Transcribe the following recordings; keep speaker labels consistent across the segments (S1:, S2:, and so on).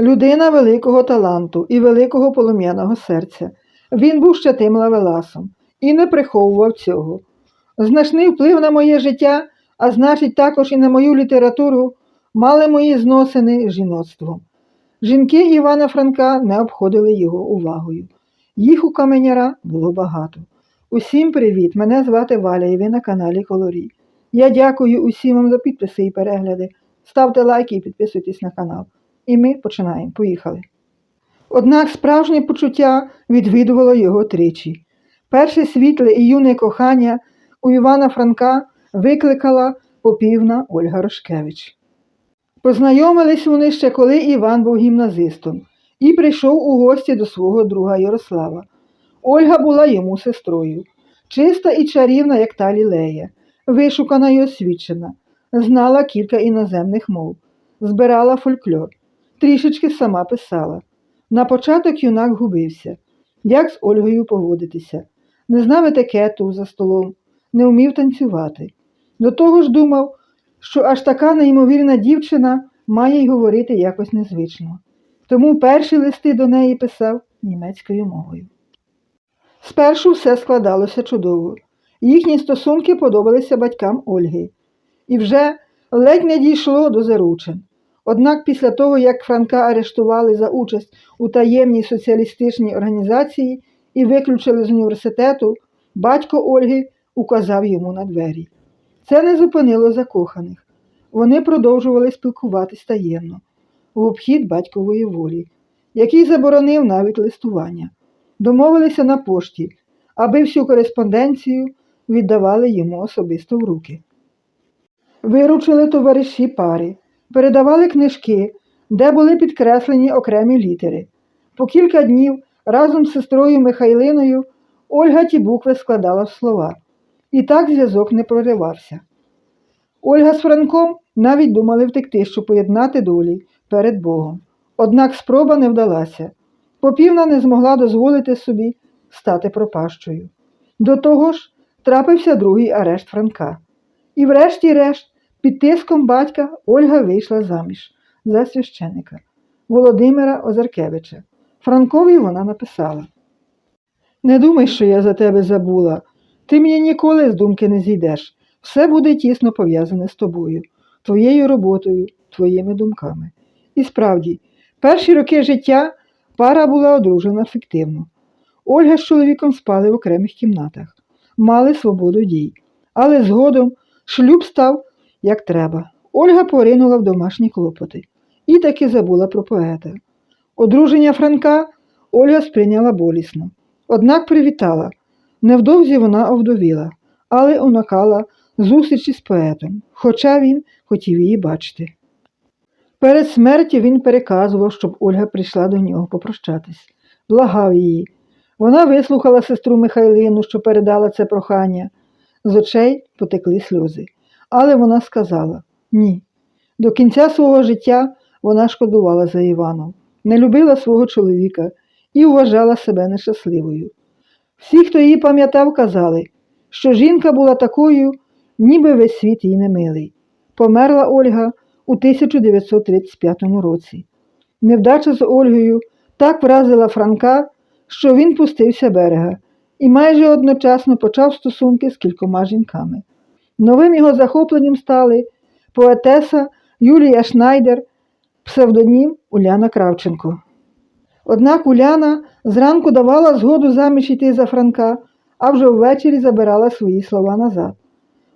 S1: людина великого таланту і великого полум'яного серця. Він був щатим лавеласом і не приховував цього. Значний вплив на моє життя, а значить, також і на мою літературу, мали мої зносини з жіноцтвом. Жінки Івана Франка не обходили його увагою. Їх у каменяра було багато. Усім привіт! Мене звати Валя і ви на каналі Колорій. Я дякую усім вам за підписи і перегляди. Ставте лайки і підписуйтесь на канал. І ми починаємо. Поїхали. Однак справжнє почуття відвідувало його тричі. Перше світле і юне кохання у Івана Франка викликала попівна Ольга Рошкевич. Познайомились вони ще коли Іван був гімназистом і прийшов у гості до свого друга Ярослава. Ольга була йому сестрою, чиста і чарівна, як та лілея, вишукана й освічена, знала кілька іноземних мов, збирала фольклор, трішечки сама писала. На початок юнак губився, як з Ольгою поводитися, не знав етикету за столом, не вмів танцювати. До того ж думав, що аж така неймовірна дівчина має й говорити якось незвично. Тому перші листи до неї писав німецькою мовою. Спершу все складалося чудово. Їхні стосунки подобалися батькам Ольги. І вже ледь не дійшло до заручин. Однак після того, як Франка арештували за участь у таємній соціалістичній організації і виключили з університету, батько Ольги указав йому на двері. Це не зупинило закоханих. Вони продовжували спілкуватись таємно, в обхід батькової волі, який заборонив навіть листування. Домовилися на пошті, аби всю кореспонденцію віддавали йому особисто в руки. Виручили товариші пари, передавали книжки, де були підкреслені окремі літери. По кілька днів разом з сестрою Михайлиною Ольга ті букви складала в слова. І так зв'язок не проривався. Ольга з Франком навіть думали втекти, щоб поєднати долі перед Богом. Однак спроба не вдалася. Попівна не змогла дозволити собі стати пропащою. До того ж, трапився другий арешт Франка. І врешті-решт, під тиском батька Ольга вийшла заміж за священика Володимира Озаркевича. Франкові вона написала: Не думай, що я за тебе забула. Ти мені ніколи з думки не зійдеш. Все буде тісно пов'язане з тобою, твоєю роботою, твоїми думками. І справді, перші роки життя пара була одружена фіктивно. Ольга з чоловіком спали в окремих кімнатах, мали свободу дій, але згодом шлюб став як треба. Ольга поринула в домашні клопоти і таки забула про поета. Одруження Франка Ольга сприйняла болісно, однак привітала. Невдовзі вона овдовіла, але уникала зустрічі з поетом, хоча він хотів її бачити. Перед смертю він переказував, щоб Ольга прийшла до нього попрощатись, благав її. Вона вислухала сестру Михайлину, що передала це прохання. З очей потекли сльози. Але вона сказала ні. До кінця свого життя вона шкодувала за Іваном, не любила свого чоловіка і вважала себе нещасливою. Всі, хто її пам'ятав, казали, що жінка була такою, ніби весь світ їй не милий. Померла Ольга у 1935 році. Невдача з Ольгою так вразила Франка, що він пустився берега і майже одночасно почав стосунки з кількома жінками. Новим його захопленням стали поетеса Юлія Шнайдер, псевдонім Уляна Кравченко. Однак Уляна зранку давала згоду заміж йти за Франка, а вже ввечері забирала свої слова назад.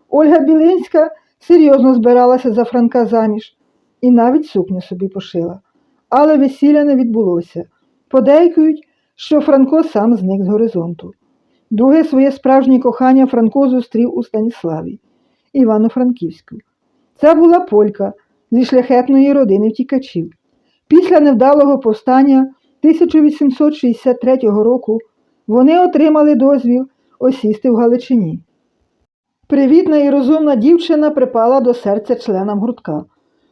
S1: Ольга Білинська серйозно збиралася за Франка заміж і навіть сукню собі пошила. Але весілля не відбулося. Подейкують, що Франко сам зник з горизонту. Друге своє справжнє кохання Франко зустрів у Станіславі, Івано-Франківську. Це була полька зі шляхетної родини втікачів. Після невдалого повстання 1863 року вони отримали дозвіл осісти в Галичині. Привітна і розумна дівчина припала до серця членам гуртка,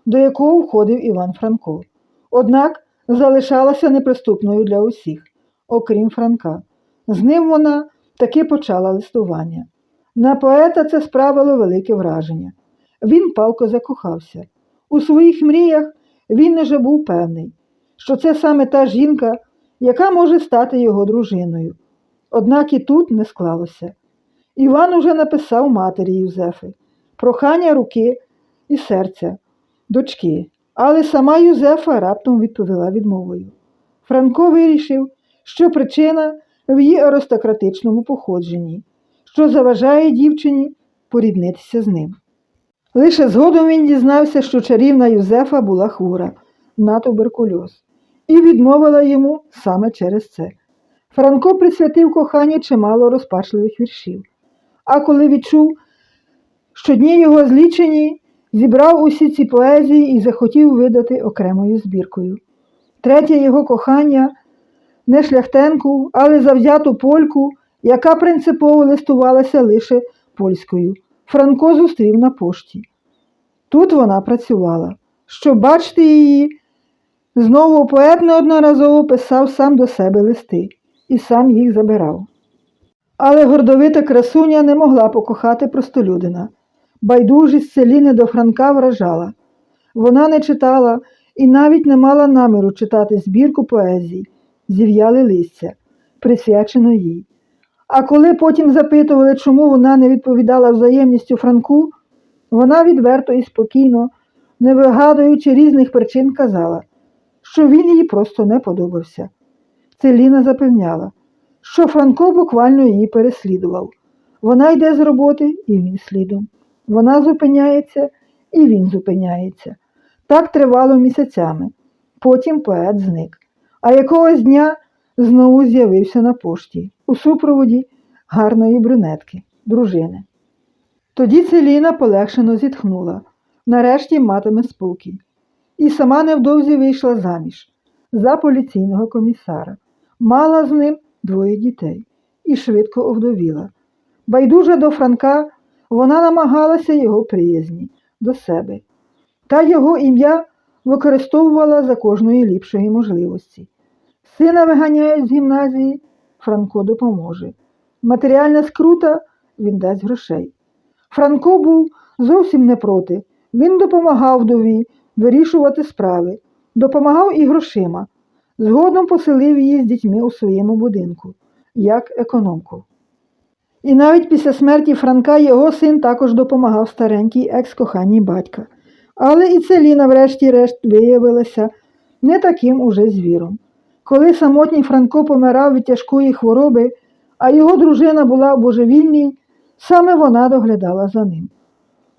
S1: до якого входив Іван Франко. Однак залишалася неприступною для усіх, окрім Франка. З ним вона таки почала листування. На поета це справило велике враження. Він палко закохався. У своїх мріях він уже був певний, що це саме та жінка, яка може стати його дружиною. Однак і тут не склалося. Іван уже написав матері Юзефи прохання руки і серця, дочки, але сама Юзефа раптом відповіла відмовою. Франко вирішив, що причина в її аристократичному походженні, що заважає дівчині поріднитися з ним. Лише згодом він дізнався, що чарівна Юзефа була хвора на туберкульоз і відмовила йому саме через це. Франко присвятив коханню чимало розпачливих віршів, а коли відчув, що дні його злічені, зібрав усі ці поезії і захотів видати окремою збіркою. Третє його кохання не шляхтенку, але завзяту польку, яка принципово листувалася лише польською. Франко зустрів на пошті. Тут вона працювала. Щоб бачити її, знову поет неодноразово писав сам до себе листи і сам їх забирав. Але гордовита красуня не могла покохати простолюдина. Байдужість Селіни до Франка вражала. Вона не читала і навіть не мала наміру читати збірку поезій, зів'яли листя, присвячено їй. А коли потім запитували, чому вона не відповідала взаємністю Франку, вона відверто і спокійно, не вигадуючи різних причин, казала, що він їй просто не подобався. Целіна запевняла, що Франко буквально її переслідував. Вона йде з роботи, і він слідом. Вона зупиняється, і він зупиняється. Так тривало місяцями. Потім поет зник. А якогось дня знову з'явився на пошті у супроводі гарної брюнетки, дружини. Тоді Целіна полегшено зітхнула. Нарешті матиме спокій. І сама невдовзі вийшла заміж за поліційного комісара. Мала з ним двоє дітей і швидко овдовіла. Байдужа до Франка, вона намагалася його приязні до себе, та його ім'я використовувала за кожної ліпшої можливості. Сина виганяють з гімназії, Франко допоможе. Матеріальна скрута він дасть грошей. Франко був зовсім не проти. Він допомагав вдові вирішувати справи, допомагав і грошима. Згодом поселив її з дітьми у своєму будинку, як економку. І навіть після смерті Франка його син також допомагав старенькій екс-коханій батька. Але і Целіна, врешті-решт, виявилася не таким уже звіром. Коли самотній Франко помирав від тяжкої хвороби, а його дружина була божевільній, саме вона доглядала за ним.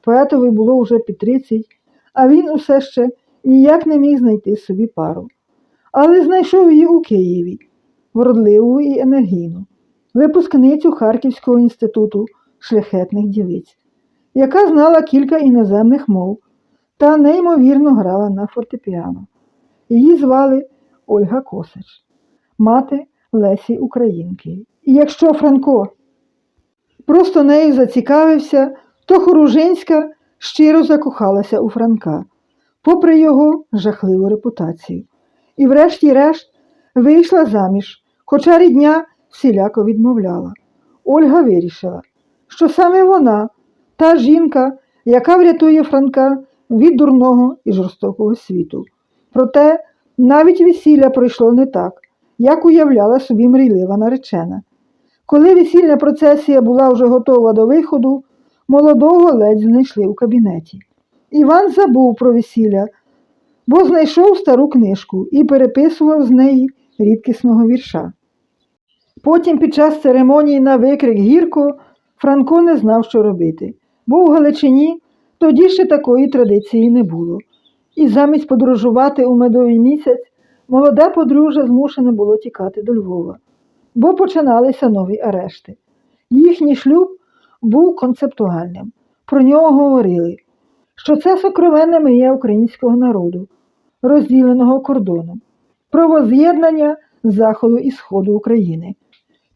S1: Поетові було вже під 30, а він усе ще ніяк не міг знайти собі пару. Але знайшов її у Києві, вродливу і енергійну, випускницю Харківського інституту шляхетних дівиць, яка знала кілька іноземних мов та неймовірно грала на фортепіано. Її звали Ольга Косач, мати Лесі Українки. І якщо Франко просто нею зацікавився, то Хоружинська щиро закохалася у Франка, попри його жахливу репутацію. І врешті-решт вийшла заміж, хоча рідня всіляко відмовляла. Ольга вирішила, що саме вона, та жінка, яка врятує Франка від дурного і жорстокого світу. Проте навіть весілля пройшло не так, як уявляла собі мрійлива наречена. Коли весільна процесія була вже готова до виходу, молодого ледь знайшли у кабінеті. Іван забув про весілля, бо знайшов стару книжку і переписував з неї рідкісного вірша. Потім під час церемонії на викрик гірко Франко не знав, що робити, бо у Галичині тоді ще такої традиції не було. І замість подорожувати у медовий місяць молоде подружжя змушене було тікати до Львова, бо починалися нові арешти. Їхній шлюб був концептуальним. Про нього говорили, що це сокровенне мрія українського народу, розділеного кордоном, про воз'єднання Заходу і Сходу України.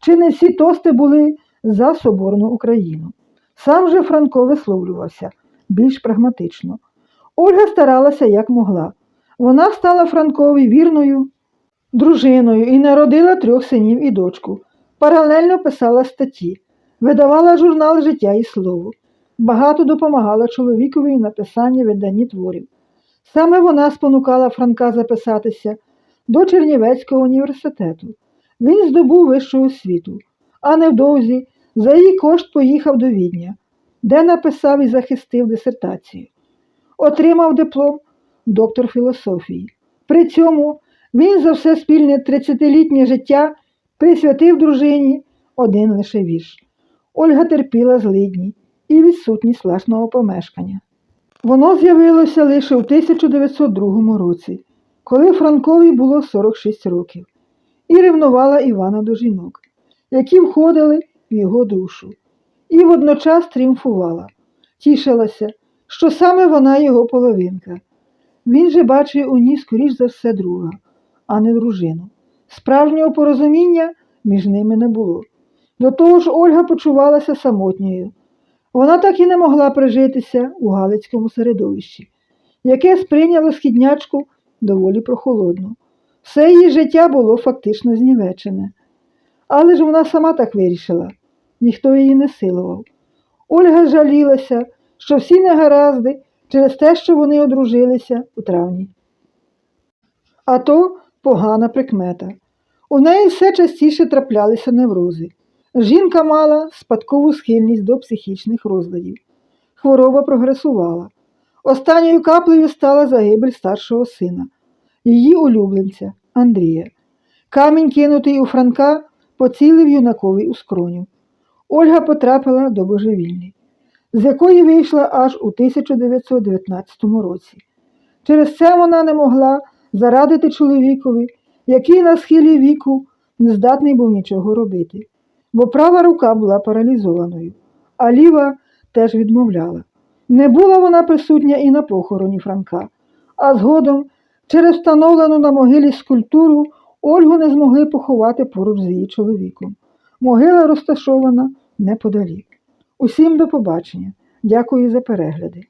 S1: Чи не всі тости були за Соборну Україну? Сам же Франко висловлювався більш прагматично. Ольга старалася як могла. Вона стала Франкові вірною дружиною і народила трьох синів і дочку. Паралельно писала статті, видавала журнал Життя і слово. Багато допомагала чоловікові в написанні виданні творів. Саме вона спонукала Франка записатися до Чернівецького університету. Він здобув вищу освіту, а невдовзі за її кошт поїхав до Відня, де написав і захистив дисертацію. Отримав диплом доктор філософії. При цьому він за все спільне 30-літнє життя присвятив дружині один лише вірш. Ольга терпіла злидні і відсутність власного помешкання. Воно з'явилося лише у 1902 році, коли Франкові було 46 років, і ревнувала Івана до жінок, які входили в його душу, і водночас тріумфувала, тішилася, що саме вона його половинка. Він же бачив у ній, скоріш за все, друга, а не дружину. Справжнього порозуміння між ними не було. До того ж, Ольга почувалася самотньою. Вона так і не могла прижитися у Галицькому середовищі, яке сприйняло східнячку доволі прохолодно. Все її життя було фактично знівечене. Але ж вона сама так вирішила, ніхто її не силував. Ольга жалілася, що всі негаразди через те, що вони одружилися у травні. А то погана прикмета. У неї все частіше траплялися неврози. Жінка мала спадкову схильність до психічних розладів. Хвороба прогресувала. Останньою каплею стала загибель старшого сина, її улюбленця Андрія. Камінь, кинутий у Франка, поцілив юнакові у скроню. Ольга потрапила до божевільні, з якої вийшла аж у 1919 році. Через це вона не могла зарадити чоловікові, який на схилі віку не здатний був нічого робити, бо права рука була паралізованою, а ліва теж відмовляла. Не була вона присутня і на похороні Франка, а згодом, через встановлену на могилі скульптуру, Ольгу не змогли поховати поруч з її чоловіком. Могила розташована неподалік. Усім до побачення. Дякую за перегляди.